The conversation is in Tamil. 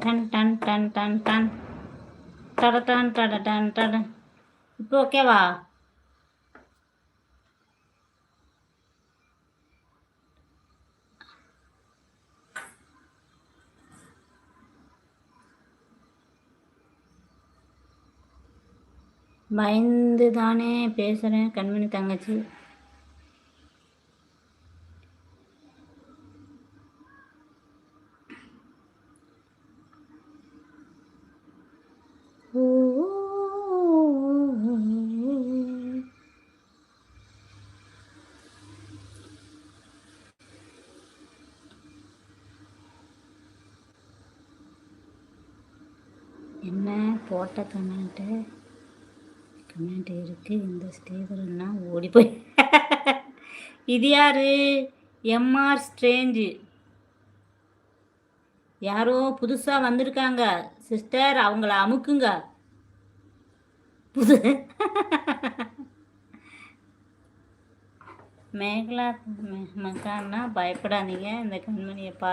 Done done done done done டட ton டட ton டட இப்போ ஓகேவா பயந்து தானே பேசுகிறேன் கண்மணி தங்கச்சி என்ன போட்ட கமெண்ட்டு கமெண்ட் இருக்கு. இந்த ஸ்டேஜில்னா ஓடி போய். இது யாரு? எம்ஆர் ஸ்ட்ரேஞ்சு யாரோ புதுசாக வந்திருக்காங்க. சிஸ்டர் அவங்கள அமுக்குங்க. புது மேகலா மக்கான்னா பயப்படாதீங்க. இந்த கண்மணியை பார்த்து